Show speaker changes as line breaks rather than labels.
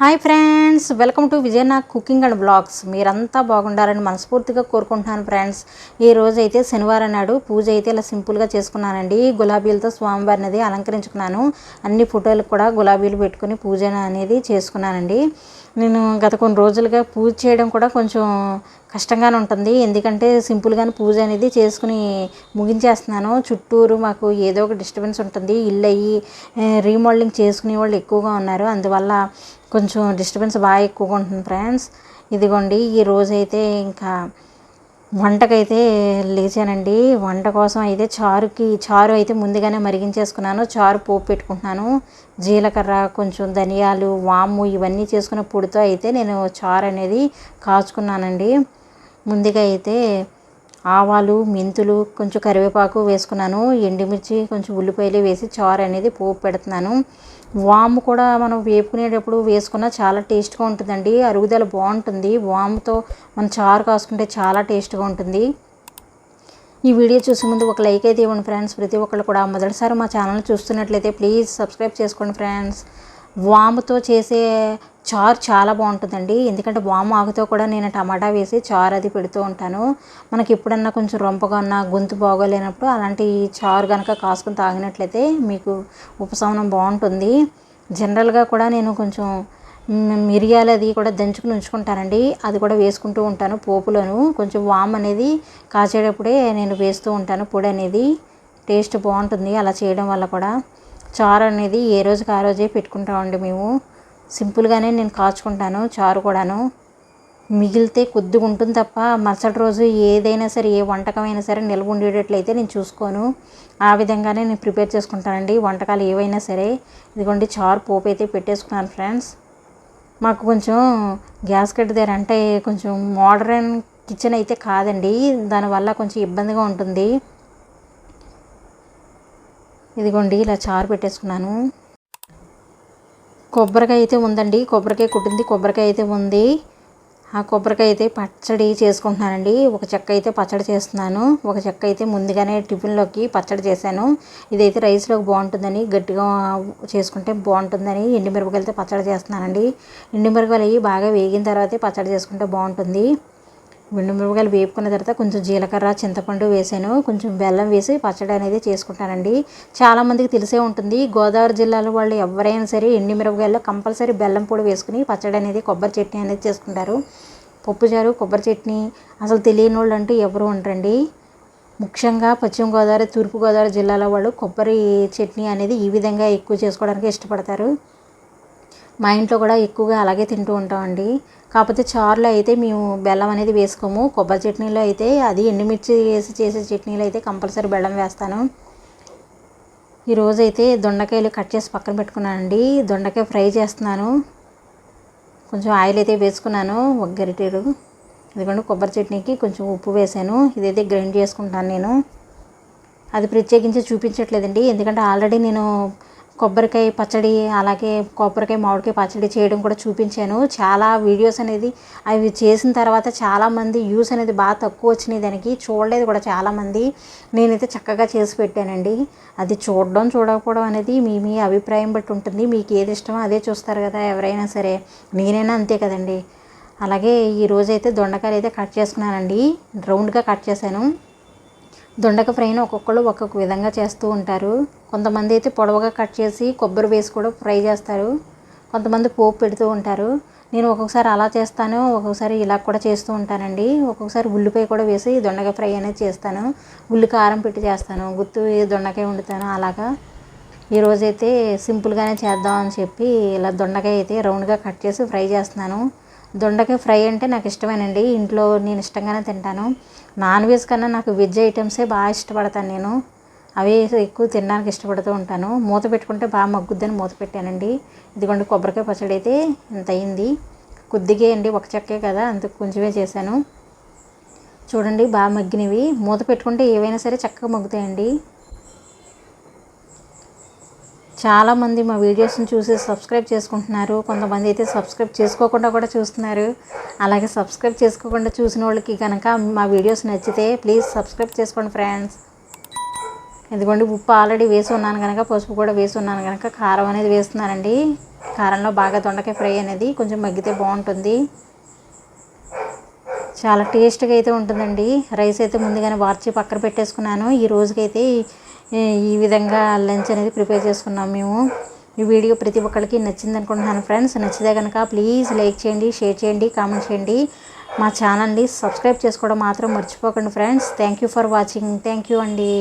Hi friends welcome to Vijaynag cooking and blogs. మీరంతా బాగుండాలని మనస్ఫూర్తిగా కోరుకుంటున్నాను ఫ్రెండ్స్. ఈ రోజు అయితే శనివారం నాడు పూజ అయితే ఇలా సింపుల్గా చేసుకున్నానండి. గులాబీలతో స్వామివారిని అలంకరించుకున్నాను. అన్ని ఫోటోలకు కూడా గులాబీలు పెట్టుకుని పూజ అనేది చేసుకున్నానండి. నేను గత కొన్ని రోజులుగా పూజ చేయడం కూడా కొంచెం కష్టంగానే ఉంటుంది. ఎందుకంటే సింపుల్గానే పూజ అనేది చేసుకుని ముగించేస్తున్నాను. చుట్టూరు మాకు ఏదో ఒక డిస్టర్బెన్స్ ఉంటుంది. ఇల్లు అయ్యి రీమోడలింగ్ చేసుకునే వాళ్ళు ఎక్కువగా ఉన్నారు. అందువల్ల కొంచెం డిస్టర్బెన్స్ బాగా ఎక్కువగా ఉంటుంది ఫ్రెండ్స్. ఇదిగోండి ఈ రోజైతే ఇంకా వంటకైతే లేచానండి. వంట కోసం అయితే చారుకి చారు అయితే ముందుగానే మరిగించేసుకున్నాను. చారు పోపు పెట్టుకుంటున్నాను. జీలకర్ర కొంచెం ధనియాలు వాము ఇవన్నీ చేసుకున్న పొడితో అయితే నేను చారు అనేది కాచుకున్నానండి. ముందుగా అయితే ఆవాలు మెంతులు కొంచెం కరివేపాకు వేసుకున్నాను. ఎండుమిర్చి కొంచెం ఉల్లిపాయలు వేసి చారు అనేది పోపు పెడుతున్నాను. వాము కూడా మనం వేపుకునేటప్పుడు వేసుకున్న చాలా టేస్ట్గా ఉంటుందండి. అరుగుదల బాగుంటుంది. వాముతో మనం చారు కాసుకుంటే చాలా టేస్ట్గా ఉంటుంది. ఈ వీడియో చూసే ముందు ఒక లైక్ అయితే ఇవ్వండి ఫ్రెండ్స్. ప్రతి ఒక్కళ్ళు కూడా మొదటిసారి మా ఛానల్ చూస్తున్నట్లయితే ప్లీజ్ సబ్స్క్రైబ్ చేసుకోండి ఫ్రెండ్స్. వాముతో చేసే చారు చాలా బాగుంటుందండి. ఎందుకంటే వాము ఆకుతో కూడా నేను టమాటా వేసి చారు అది పెడుతూ ఉంటాను. మనకి ఎప్పుడన్నా కొంచెం రొంపగా ఉన్న గొంతు బాగోలేనప్పుడు అలాంటి చారు కనుక కాసుకొని తాగినట్లయితే మీకు ఉపశమనం బాగుంటుంది. జనరల్గా కూడా నేను కొంచెం మిరియాలు అది కూడా దంచుకుని ఉంచుకుంటానండి. అది కూడా వేసుకుంటూ ఉంటాను పోపులోను. కొంచెం వామ్ అనేది కాచేటప్పుడే నేను వేస్తూ ఉంటాను పొడి అనేది. టేస్ట్ బాగుంటుంది అలా చేయడం వల్ల కూడా. చారు అనేది ఏ రోజుకి ఆ రోజే పెట్టుకుంటామండి మేము. సింపుల్గానే నేను కాచుకుంటాను చారు కూడాను. మిగిలితే కొద్దిగా ఉంటుంది తప్ప మరుసటి రోజు ఏదైనా సరే ఏ వంటకమైనా సరే నిల్వ ఉండేటట్లయితే నేను చూసుకోను. ఆ విధంగానే నేను ప్రిపేర్ చేసుకుంటానండి. వంటకాలు ఏవైనా సరే. ఇదిగోండి చారు పోపు అయితే పెట్టేసుకున్నాను ఫ్రెండ్స్. మాకు కొంచెం గ్యాస్ కట్ దగ్గర అంటే కొంచెం మోడర్న్ కిచెన్ అయితే కాదండి. దానివల్ల కొంచెం ఇబ్బందిగా ఉంటుంది. ఇదిగోండి ఇలా చారు పెట్టేసుకున్నాను. కొబ్బరికాయ అయితే ఉందండి. కొబ్బరికాయ కుట్టింది. కొబ్బరికాయ అయితే ఉంది. ఆ కొబ్బరికాయ అయితే పచ్చడి చేసుకుంటున్నానండి. ఒక చెక్క అయితే పచ్చడి చేస్తున్నాను. ఒక చెక్క అయితే ముందుగానే టిఫిన్లోకి పచ్చడి చేశాను. ఇదైతే రైస్లోకి బాగుంటుందని గట్టిగా చేసుకుంటే బాగుంటుందని ఎండుమిరపకాయలతో పచ్చడి చేస్తున్నానండి. ఎండుమిరపకాయలు అవి బాగా వేగిన తర్వాతే పచ్చడి చేసుకుంటే బాగుంటుంది. మిరపకాయలు వేపుకున్న తర్వాత కొంచెం జీలకర్ర చింతపండు వేసాను. కొంచెం బెల్లం వేసి పచ్చడి అనేది చేసుకుంటానండి. చాలామందికి తెలిసే ఉంటుంది. గోదావరి జిల్లాలో వాళ్ళు ఎవరైనా సరే ఎండి మిరపకాయల్లో కంపల్సరీ బెల్లం పొడి వేసుకుని పచ్చడి అనేది కొబ్బరి చట్నీ అనేది చేసుకుంటారు. పప్పుచారు కొబ్బరి చట్నీ అసలు తెలియని వాళ్ళు అంటూ ఎవరు ఉండరండి. ముఖ్యంగా పశ్చిమ గోదావరి తూర్పు గోదావరి జిల్లాలో వాళ్ళు కొబ్బరి చట్నీ అనేది ఈ విధంగా ఎక్కువ చేసుకోవడానికి ఇష్టపడతారు. మా ఇంట్లో కూడా ఎక్కువగా అలాగే తింటూ ఉంటామండి. కాకపోతే చారులో అయితే మేము బెల్లం అనేది వేసుకోము. కొబ్బరి చట్నీలో అయితే అది ఎండుమిర్చి వేసి చేసే చట్నీలో అయితే కంపల్సరీ బెల్లం వేస్తాను. ఈరోజు అయితే దొండకాయలు కట్ చేసి పక్కన పెట్టుకున్నానండి. దొండకాయ ఫ్రై చేస్తున్నాను. కొంచెం ఆయిల్ అయితే వేసుకున్నాను. ఒక గరిటెడు ఎందుకంటే కొబ్బరి చట్నీకి కొంచెం ఉప్పు వేసాను. ఇదైతే గ్రైండ్ చేసుకుంటాను నేను. అది ప్రత్యేకించి చూపించట్లేదండి. ఎందుకంటే ఆల్రెడీ నేను కొబ్బరికాయ పచ్చడి అలాగే కొబ్బరికాయ మామిడికాయ పచ్చడి చేయడం కూడా చూపించాను. చాలా వీడియోస్ అనేది అవి చేసిన తర్వాత చాలామంది యూస్ అనేది బాగా తక్కువ వచ్చినాయి దానికి. చూడలేదు కూడా చాలామంది నేనైతే చక్కగా చేసి పెట్టానండి. అది చూడడం చూడకపోవడం అనేది మీ మీ అభిప్రాయం బట్టి ఉంటుంది. మీకు ఏది ఇష్టమో అదే చూస్తారు కదా ఎవరైనా సరే. నేనైనా అంతే కదండి. అలాగే ఈరోజైతే దొండకాయలు అయితే కట్ చేసుకున్నానండి. రౌండ్గా కట్ చేశాను. దొండక ఫ్రైని ఒక్కొక్కళ్ళు ఒక్కొక్క విధంగా చేస్తూ ఉంటారు. కొంతమంది అయితే పొడవుగా కట్ చేసి కొబ్బరి వేసి కూడా ఫ్రై చేస్తారు. కొంతమంది పోపు పెడుతూ ఉంటారు. నేను ఒక్కొక్కసారి అలా చేస్తాను ఒక్కొక్కసారి ఇలా కూడా చేస్తూ ఉంటానండి. ఒక్కొక్కసారి ఉల్లిపాయ కూడా వేసి దొండకాయ ఫ్రై అనేది చేస్తాను. ఉల్లి కారం పెట్టి చేస్తాను. గుత్తు దొండకాయ వండుతాను అలాగా. ఈరోజైతే సింపుల్గానే చేద్దాం అని చెప్పి ఇలా దొండకాయ అయితే రౌండ్గా కట్ చేసి ఫ్రై చేస్తున్నాను. దొండకాయ ఫ్రై అంటే నాకు ఇష్టమేనండి. ఇంట్లో నేను ఇష్టంగానే తింటాను. నాన్ వెజ్ కన్నా నాకు వెజ్ ఐటమ్సే బాగా ఇష్టపడతాను నేను. అవి ఎక్కువ తినడానికి ఇష్టపడుతూ ఉంటాను. మూత పెట్టుకుంటే బాగా మగ్గుద్దని మూత పెట్టానండి. ఇదిగోండి కొబ్బరికాయ పచ్చడి అయితే ఇంత అయింది. కొద్దిగా అండి ఒక చెక్కే కదా అంత కొంచెమే చేశాను. చూడండి బాగా మగ్గినవి. మూత పెట్టుకుంటే ఏవైనా సరే చక్కగా మగ్గుతాయండి. చాలామంది మా వీడియోస్ని చూసి సబ్స్క్రైబ్ చేసుకుంటున్నారు. కొంతమంది అయితే సబ్స్క్రైబ్ చేసుకోకుండా కూడా చూస్తున్నారు. అలాగే సబ్స్క్రైబ్ చేసుకోకుండా చూసిన వాళ్ళకి కనుక మా వీడియోస్ నచ్చితే ప్లీజ్ సబ్స్క్రైబ్ చేసుకోండి ఫ్రెండ్స్. ఇదిగోండి ఉప్పు ఆల్రెడీ వేసి ఉన్నాను కనుక పసుపు కూడా వేసి ఉన్నాను కనుక కారం అనేది వేస్తున్నానండి. కారంలో బాగా దొండకాయ ఫ్రై అనేది కొంచెం మగ్గితే బాగుంటుంది. చాలా టేస్ట్గా అయితే ఉంటుందండి. రైస్ అయితే ముందుగానే వార్చి పక్కన పెట్టేసుకున్నాను. ఈ రోజుకైతే ఈ విధంగా లంచ్ అనేది ప్రిపేర్ చేసుకున్నాం మేము. ఈ వీడియో ప్రతి ఒక్కరికి నచ్చింది అనుకుంటున్నాను ఫ్రెండ్స్. నచ్చితే కనుక ప్లీజ్ లైక్ చేయండి షేర్ చేయండి కామెంట్ చేయండి. మా ఛానల్ని సబ్స్క్రైబ్ చేసుకోవడం మాత్రం మర్చిపోకండి friends. Thank you for watching. Thank you అండి.